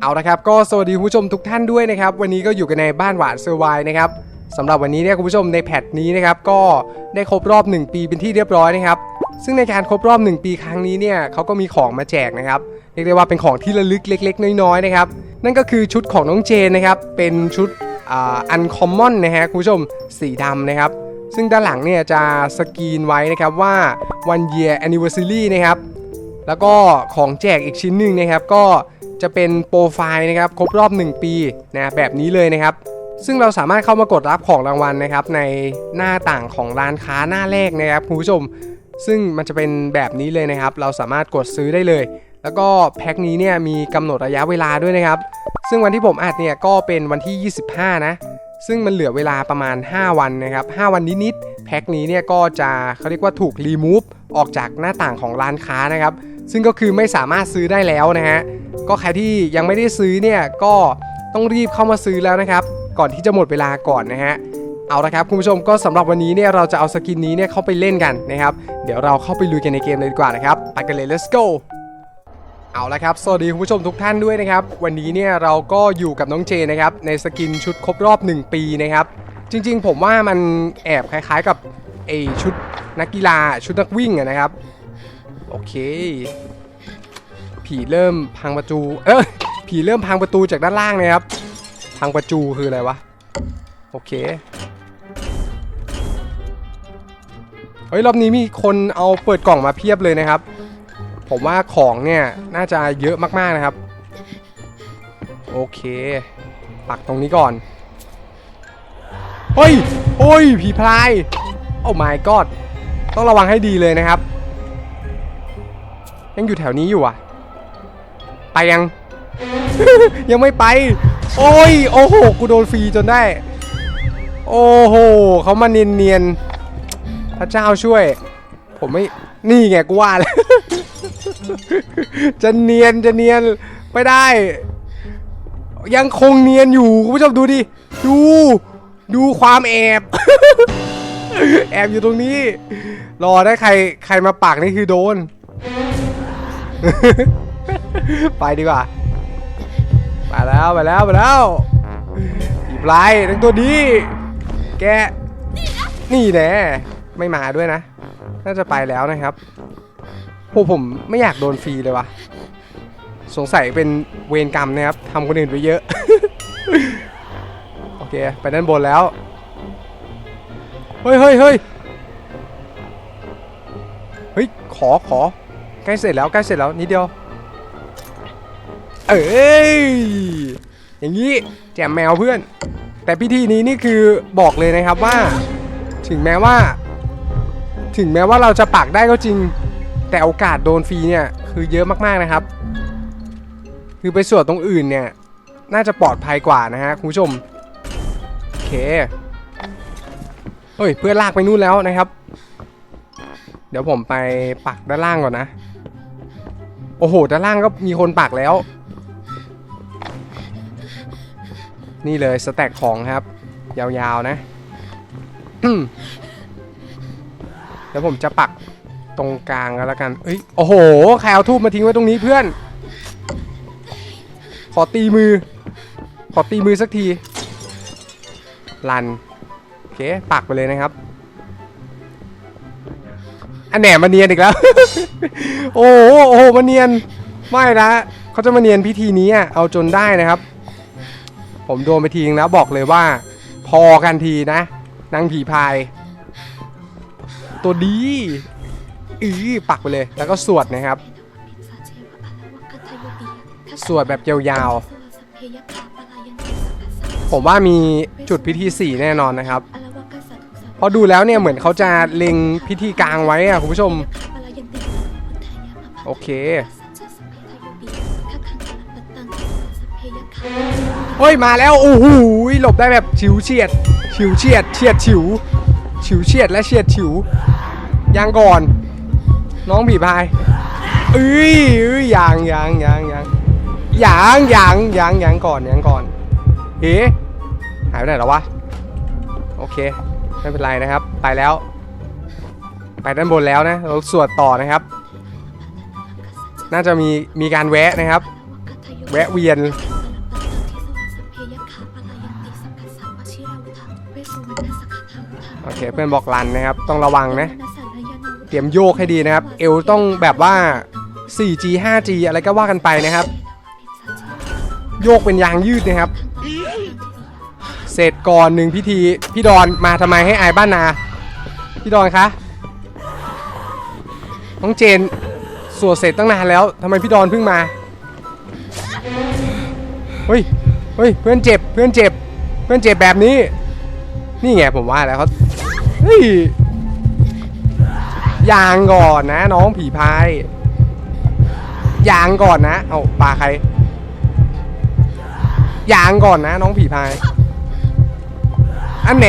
เอาละครับ ก็สวัสดีคุณผู้ชมทุกท่านด้วยนะครับ วันนี้ก็อยู่กันในบ้านหวานเซอร์ไวนะครับสำหรับวันนี้เนี่ยคุณผู้ชมในแพทนี้นะครับก็ได้ครบรอบ 1 ปีเป็นที่เรียบร้อยนะครับซึ่งในการครบรอบ 1 ปีครั้งนี้เนี่ยเขาก็มีของมาแจกนะครับเรียกได้ว่าเป็นของที่ระลึกเล็ก ๆ น้อยๆนะครับนั่นก็คือชุดของน้องเจนนะครับเป็นชุดอันคอมมอนนะฮะคุณผู้ชมสีดำนะครับซึ่งด้านหลังเนี่ยจะสกรีนไว้นะครับว่า one year anniversary นะครับแล้วก็ของแจกอีกชิ้นหนึ่งนะครับก็ จะเป็นโปรไฟล์นะครับครบรอบ 1 ปีนะแบบนี้เลยนะครับ ซึ่งเราสามารถเข้ามากดรับของรางวัลนะครับ ในหน้าต่างของร้านค้าหน้าแรกนะครับคุณผู้ชม ซึ่งมันจะเป็นแบบนี้เลยนะครับ เราสามารถกดซื้อได้เลย แล้วก็แพ็คนี้เนี่ยมีกำหนดระยะเวลาด้วยนะครับ ซึ่งวันที่ผมอัดเนี่ยก็เป็นวันที่ 25 นะซึ่งมันเหลือเวลาประมาณ 5 วันนะครับ 5 วันนิดๆแพ็คนี้เนี่ยก็จะเขาเรียกว่าถูกรีมูฟออกจากหน้าต่างของร้านค้านะครับ ซึ่งก็คือไม่สามารถซื้อได้แล้วนะฮะก็ใครที่ยังไม่ได้ซื้อเนี่ยก็ต้องรีบเข้ามาซื้อแล้วนะครับ ก่อนที่จะหมดเวลาก่อนนะฮะเอาละครับคุณผู้ชมก็สำหรับวันนี้เนี่ยเราจะเอาสกินนี้เนี่ยเข้าไปเล่นกันนะครับ เดี๋ยวเราเข้าไปลุยกันในเกมเลยดีกว่านะครับไปกันเลย let's go เอาละครับ สวัสดีคุณผู้ชมทุกท่านด้วยนะครับ วันนี้เนี่ยเราก็อยู่กับน้องเจนะครับในสกินชุดครบรอบ 1 ปีนะครับ จริงๆ ผมว่ามันแอบคล้ายๆกับไอชุดนักกีฬาชุดนักวิ่งนะครับ อเค ผีเริ่มพังประตู เออผีเริ่มพังประตูจากด้านล่างนะครับ พังประตูคืออะไรวะ โอเค เฮ้ย รอบนี้มีคนเอาเปิดกล่องมาเพียบเลยนะครับ ผมว่าของเนี่ย น่าจะเยอะมากๆนะครับ โอเค ปักตรงนี้ก่อน เฮ้ยเฮ้ย ผีพลาย โอ้ my god ต้องระวังให้ดีเลยนะครับ ยังอยู่แถวนี้อยู่อะ ไปยัง ยังไม่ไป โอ้ย โอ้โห กูโดนฟรีจนได้ โอ้โห เขามาเนียนๆ พระเจ้าช่วย ผมไม่ นี่ไงกูว่าแล้ว จะเนียน จะเนียน ไม่ได้ ยังคงเนียนอยู่ คุณผู้ชมดูดิ ดู ดูความแอบแอบอยู่ตรงนี้ รอได้ใครใครมาปักนี่คือโดน ไปดีกว่า ไปแล้วไปแล้วไปแล้วอีปลายทั้งตัวนี้แก นี่แน่ไม่มาด้วยนะ น่าจะไปแล้วนะครับโหผมไม่อยากโดนฟรีเลยวะสงสัยเป็นเวรกรรมนะครับทำคนอื่นไปเยอะ โอเค ไปด้านบนแล้ว เฮ้ยเฮ้ยเฮ้ยเฮ้ยขอขอ ใกล้เสร็จแล้วใกล้เสร็จแล้วนิดเดียว เอ้ยอย่างนี้แจมแมวเพื่อน แต่พิธีนี้นี่คือบอกเลยนะครับว่า ถึงแม้ว่า ถึงแม้ว่าเราจะปักได้ก็จริง แต่โอกาสโดนฟรีเนี่ยคือเยอะมากๆนะครับ คือไปสวดตรงอื่นเนี่ย น่าจะปลอดภัยกว่านะฮะคุณผู้ชมโอเคเฮ้ยเพื่อนลากไปนู่นแล้วนะครับ เดี๋ยวผมไปปักด้านล่างก่อนนะ โอ้โห ด้านล่างก็มีคนปักแล้ว นี่เลยสแต็กของครับ ยาวๆนะอืมเดี๋ยวผมจะปักตรงกลางกันแล้วกันเอ้ย โอ้โห ใครเอาทูบมาทิ้งไว้ตรงนี้เพื่อน ขอตีมือ ขอตีมือสักที ลัน โอเค ปักไปเลยนะครับ อันแหนมาเนียนอีกแล้ว โอ้โหโอ้โหมาเนียน ไม่นะเขาจะมาเนียนพิธีนี้เอาจนได้นะครับ ผมโดนไปทีนึงแล้วบอกเลยว่า พอกันทีนะนางผีพาย ตัวดีอือปักไปเลย แล้วก็สวดนะครับ สวดแบบยาวๆ ผมว่ามีจุดพิธีสี่แน่นอนนะครับ เพราะดูแล้วเนี่ยเหมือนเขาจะเล็งพิธีกลางไว้อะคุณผู้ชม โอเคเฮ้ยมาแล้วโอ้โหหลบได้แบบฉิวเฉียดฉิวเฉียดเฉียดฉิวฉิวเฉียดและเฉียดฉิวยังก่อน น้องผีพายเอ้ยเอ้ยยังยังยังยังยังยังยังยังก่อนยังก่อนเอ๊หายไปไหนแล้ววะโอเค ไม่เป็นไรนะครับ ไปแล้ว ไปด้านบนแล้วนะเราสวดต่อนะครับ น่าจะมีมีการแวะนะครับ แวะเวียนโอเคเพื่อนบอกรันนะครับ ต้องระวังนะ เตรียมโยกให้ดีนะครับ เอวต้องแบบว่า 4G 5G อะไรก็ว่ากันไปนะครับ โยกเป็นยางยืดนะครับ เสร็จก่อนหนึ่งพิธี พี่ดอนมาทำไมให้อายบ้านนา พี่ดอนคะ น้องเจนสวดเสร็จตั้งนานแล้วทำไมพี่ดอนเพิ่งมา เฮ้ย เฮ้ย เพื่อนเจ็บ เพื่อนเจ็บ เพื่อนเจ็บแบบนี้ นี่ไงผมว่าแล้วเขาเฮ้ยยางก่อนนะน้องผีพายยางก่อนนะ เอาปลาใครยางก่อนนะน้องผีพาย อันแหน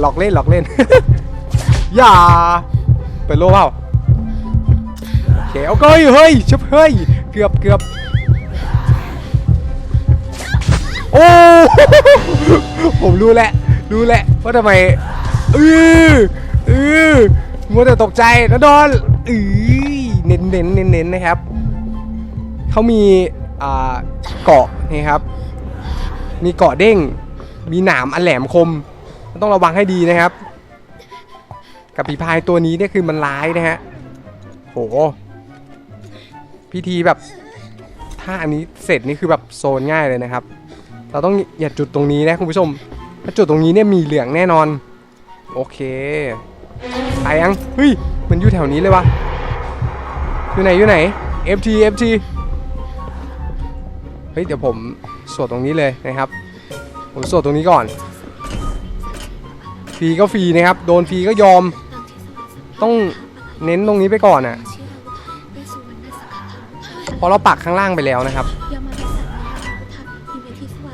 หลอกเล่นหลอกเล่น อย่า เปิดโล่เปล่าโอเคเอาเก้ยเฮ้ยชุบเฮ้ย เกือบเกือบโอ้ ผมรู้แหละ รู้แหละว่าทำไมเออเออมัวแต่ตกใจนะดอนเออเน้นเน้นเน้นเน้นนะครับ เขามีอ่าเกาะนี่ครับ มีเกาะเด้ง มีหนามอันแหลมคม ต้องระวังให้ดีนะครับ กับผีพายตัวนี้เนี่ยคือมันร้ายนะฮะโหพิธีแบบถ้าอันนี้เสร็จนี่คือแบบโซนง่ายเลยนะครับ เราต้องอย่าจุดตรงนี้นะคุณผู้ชม ถ้าจุดตรงนี้เนี่ยมีเหลืองแน่นอน โอเคตายยังเฮ้ยมันอยู่แถวนี้เลยวะอยู่ไหนอยู่ไหน FT FT เฮ้ยเดี๋ยวผมสวดตรงนี้เลยนะครับ ผมสวดตรงนี้ก่อน ฟรีก็ฟรีนะครับ โดนฟรีก็ยอม ต้องเน้นตรงนี้ไปก่อนอะ่ะพราะเราปักข้างล่างไปแล้วนะครับ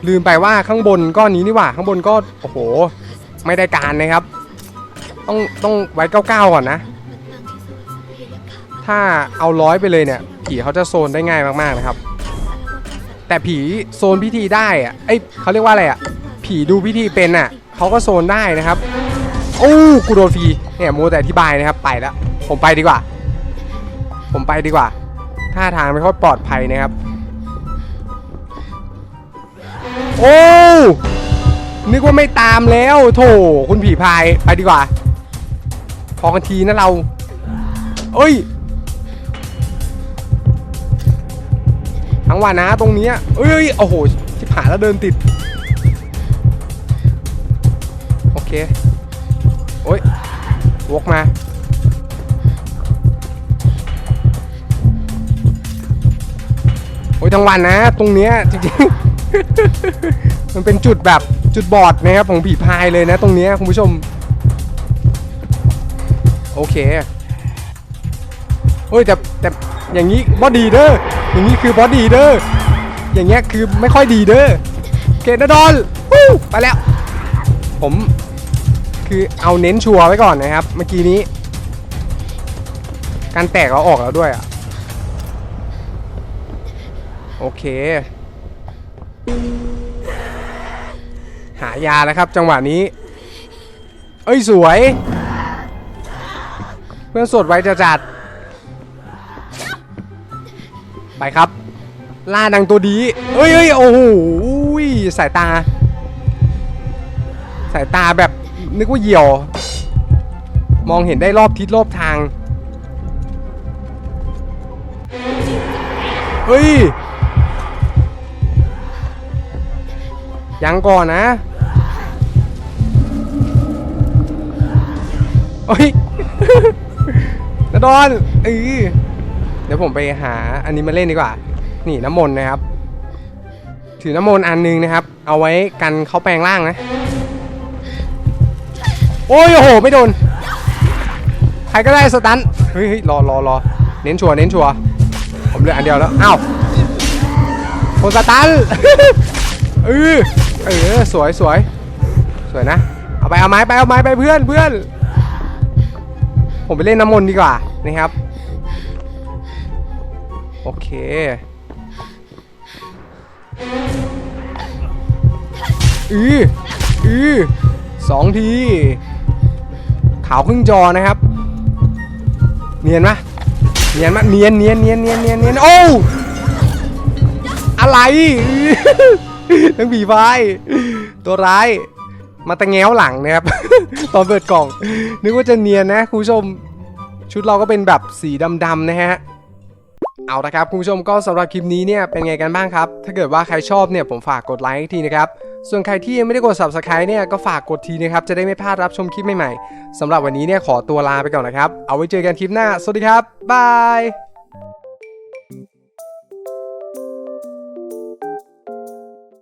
ลืมไปว่าข้างบนก้อนนี้นี่หว่า ข้างบนก็โอ้โห ไม่ได้การนะครับ ต้องต้องไว้เก้าเก้าก่อนนะ ถ้าเอาร้อยไปเลยเนี่ย ผีเขาจะโซนได้ง่ายมากๆนะครับ แต่ผีโซนพิธีได้อะเอ้ยเขาเรียกว่าอะไรอะผีดูพิธีเป็นอะ เขาก็โซนได้นะครับโอ้กูโดนฟรีเนี่ยมัวแต่อธิบายนะครับไปแล้ว ผมไปดีกว่า ผมไปดีกว่าท่าทางไม่ค่อยปลอดภัยนะครับ โอ้นึกว่าไม่ตามแล้ว โถคุณผีพายไปดีกว่า พอกันทีนะเรา เอ้ยทั้งวันนะตรงนี้เอ้ยโอ้โหชิบหายแล้วเดินติด เคโอ้ยวกมา โอ้ยทั้งวันนะ ตรงเนี้ยจริงๆ มันเป็นจุดแบบจุดบอดนะครับของผีพายเลยนะ ตรงเนี้ยคุณผู้ชม โอเคเฮ้ยแต่แต่อย่างนี้บอดีเด้ออย่างนี้คือบอดีเด้ออย่างเงี้ยคือไม่ค่อยดีเด้อโอเคนะดอนไปแล้ว ผม คือเอาเน้นชัวร์ไว้ก่อนนะครับ เมื่อกี้นี้ การแตกเราออกแล้วด้วยอะ โอเค หายาแล้วครับ จังหวะนี้ เอ้ยสวย เพื่อนสดไว้จะจัด ไปครับ ล่าดังตัวดี เอ้ยเอ้ยโอ้โหสายตา สายตาแบบ นึกว่าเหี่ยว มองเห็นได้รอบทิศรอบทาง เฮ้ย ยังก่อนนะโอ้ยนาดอนเออเดี๋ยวผมไปหาอันนี้มาเล่นดีกว่า นี่น้ำมนต์นะครับ ถือน้ำมนต์อันหนึงนะครับ เอาไว้กันเขาแปลงร่างนะ โอ้ยโอ้โห ไม่โดน ใครก็ได้สตัน เฮ้ยรอรอรอเน้นชัวเน้นชัวผมเหลืออันเดียวแล้ว อ้าวโคนสตันเออเออ สวยสวยสวยนะ เอาไปเอาไม้ไปเอาไม้ไปเพื่อนเพื่อน ผมไปเล่นน้ำมนต์ดีกว่านะครับ โอเคอืออือสองทีาวครึ่งจอนะครับ เนียนปะเนียนปะเนียนเนียนเนียนเนียนเนียนเนียนโอ้อะไรทั้งผีพายตัวร้ายมาตะแง้วหลังนะครับ ตอนเปิดกล่อง นึกว่าจะเนียนนะคุณผู้ชมชุดเราก็เป็นแบบสีดำๆนะฮะเอาละครับคุณผู้ชมก็สำหรับคลิปนี้เนี่ยเป็นไงกันบ้างครับ ถ้าเกิดว่าใครชอบเนี่ยผมฝากกดไลค์ทีนะครับ ส่วนใครที่ยังไม่ได้กด subscribe เนี่ยก็ฝากกดทีนะครับ จะได้ไม่พลาดรับชมคลิปใหม่ๆสำหรับวันนี้เนี่ยขอตัวลาไปก่อนนะครับ เอาไว้เจอกันคลิปหน้า สวัสดีครับ บาย